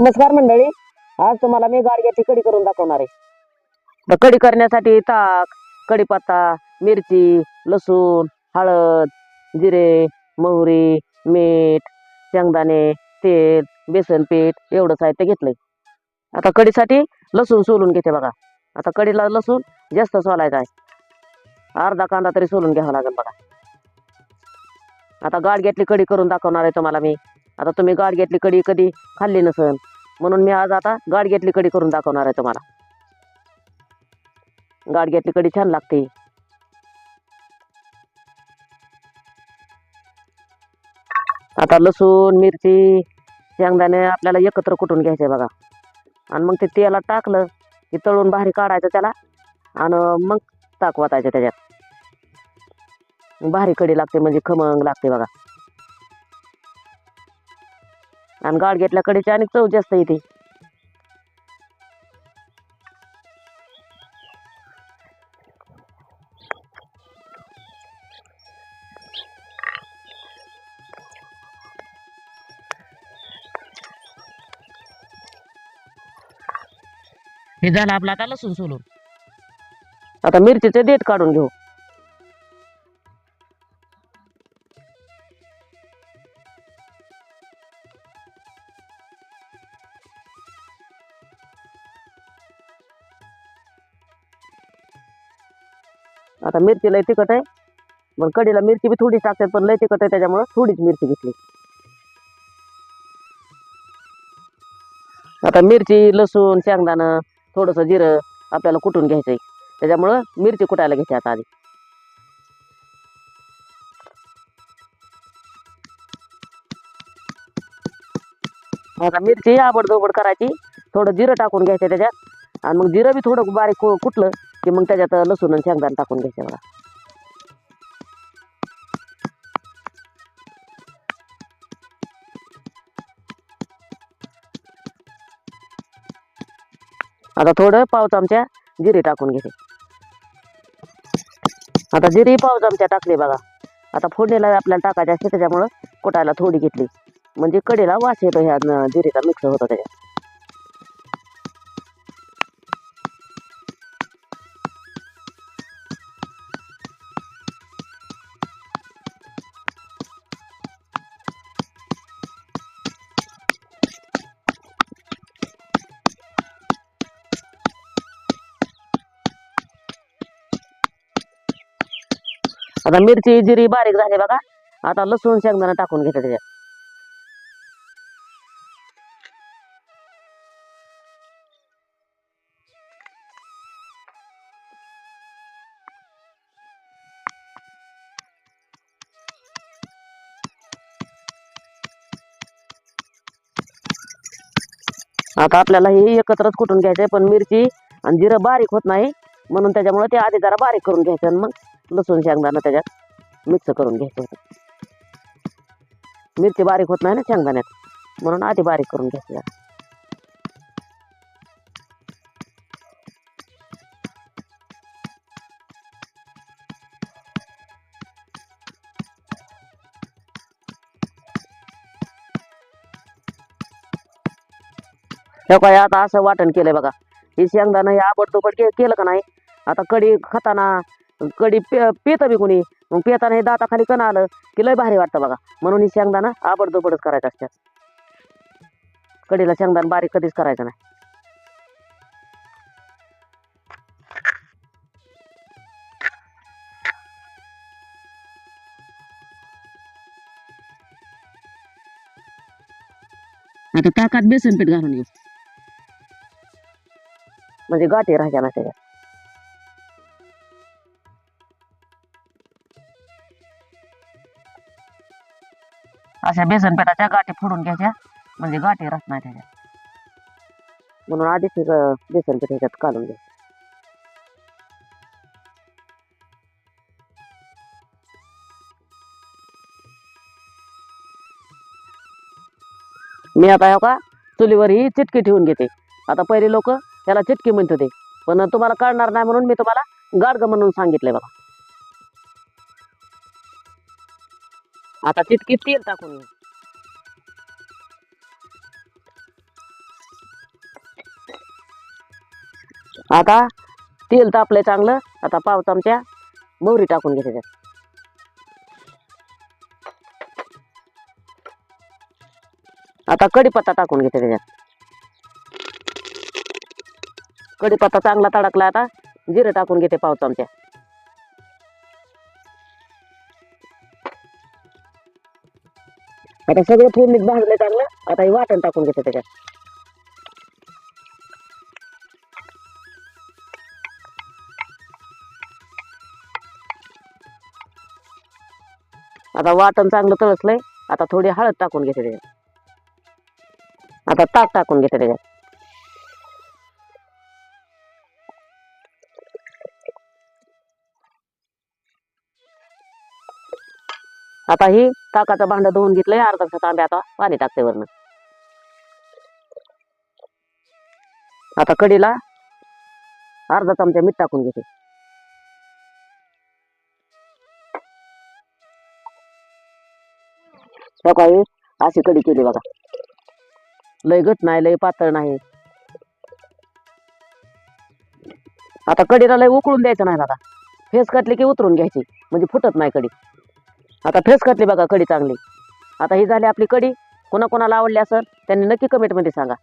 नमस्कार मंडळी. आज तुम्हाला मी गाडग्याची कढी करून दाखवणार आहे. कडी कढी करण्यासाठी ताक कढीपत्ता मिरची लसूण हळद जिरे मोहरी मीठ शेंगदाणे तेल बेसन पीठ एवढं साहित्य घेतलंय. आता कढीसाठी लसूण सोलून घेते बघा. आता कढीला लसूण जास्त सोलायचा आहे. अर्धा कांदा तरी सोलून घ्यावा लागेल बघा. आता गाडग्यातली कढी करून दाखवणार आहे तुम्हाला मी. आता तुम्ही गाडग्यातली कढी कधी खाल्ली नसन म्हणून मी आज आता गाडग्यातली कढी करून दाखवणार आहे तुम्हाला. गाडग्यातली कढी छान लागते. आता लसूण मिरची शेंगदाणे आपल्याला एकत्र कुटून घ्यायचे बघा. आणि मग ते तेला टाकलं की तळून बाहेर काढायचं त्याला आणि मग ताक वाटायचं त्याच्यात. भारी कढी लागते म्हणजे खमंग लागते बघा. आणि गाडग्यातल्या कढीची आणि चव जास्त येते. हे झालं आपलं आता लसूण सोलून. आता मिरचीचे देठ काढून घेऊ. आता मिरची लय तिखट आहे. पण कढीला मिरची बी थोडीच टाकतात पण लय तिखट आहे त्याच्यामुळे थोडीच मिरची घेतली. आता मिरची लसूण शेंगदाणं थोडंसं जिरं आपल्याला कुटून घ्यायचंय? त्याच्यामुळं मिरची कुटायला घ्यायची आता आधी. आता मिरची आबडधोबड करायची थोडं जिरं टाकून घ्यायचं त्याच्यात. आणि मग जिरं बी थोडं बारीक कुटलं की मग त्याच्यात लसूण आणि शेंगदाणा टाकून घ्यायचं बघा. आता थोडं पाव चमच्या जिरे टाकून घेते. आता जिरे पाव चमच्या टाकली बघा. आता फोडणीला आपल्याला टाकायची असते त्याच्यामुळं कुटायला थोडी घेतली. म्हणजे कडेला वास येतो ह्या जिरेचा मिक्स होतो त्याच्यात. आता मिरची जिरी बारीक झाली बघा. आता लसूण शेंगदाणा टाकून घेते त्याच्यात. आता आपल्याला हे एकत्रच कुटून घ्यायचंय पण मिरची आणि जिरं बारीक होत नाही म्हणून त्याच्यामुळे ते आधी जरा बारीक करून घ्यायचं आणि मग लसूण शेंगदाणा त्याच्यात मिक्स करून घ्यायचं. बारीक होत नाही ना शेंगदाण्यात, म्हणून आधी बारीक काय आता असं वाटण केलंय बघा. हे शेंगदाणा हे आबडतोबड के का नाही? आता कडी खाताना कडी पे बी कोणी. मग पेताना हे दाताखाली कण आलं की लय भारी वाटतं बघा. म्हणून ही शेंगदाणा आबडदोबडच करायचं असतात. कडीला शेंगदाणा बारीक कधीच करायचं नाही. आता ताकात बेसन पीठ घालून घेऊ. म्हणजे गाठी राहायच्या ना त्याच्यात. अशा बेसन पेटाच्या गाठी फोडून घ्यायच्या. म्हणजे गाठी राहत नाही म्हणून आधीच हे ग- बेसन पीठ ह्याच्यात काढून घ्या. मी आता हो का चुलीवर ही चिटकी ठेवून घेते. आता पहिले लोक त्याला चिटकी म्हणत होते. पण तुम्हाला कळणार नाही म्हणून मी तुम्हाला गाडग म्हणून सांगितलंय बघा. आता तितकी तेल टाकून आता तेल तापलंय चांगलं आता पाव चमच्या मोहरी टाकून घे त्याच्यात. आता कढीपत्ता टाकून घेते त्याच्यात. कढीपत्ता चांगला तडकला आता जिरं टाकून घेते पाव चमच्या आता सगळं फोडणीत भाजलं चांगलं. आता हे वाटण टाकून घेतो त्याच्यात. आता वाटण चांगलं तळसलंय. आता थोडी हळद टाकून घेते त्याच्यात. आता ताक टाकून घेते त्याच्यात. आता ही ताकाचं भांड धुवून घेतलंय अर्धा तास आंबे आता पाणी टाकते वरनं. आता कडीला अर्धा चमचा मीठ टाकून घेते. हो सकाळी अशी कढी केली बघा. लय घट नाही लय पातळ नाही. आता कडीला लय उकळून द्यायचं नाही बघा फेस कटले की उतरून घ्यायची म्हणजे फुटत नाही कडी. आता फेस कटली बघा कडी चांगली. आता ही झाली आपली कडी कोणाकोणाला आवडली असेल त्यांनी नक्की कमेंटमध्ये सांगा.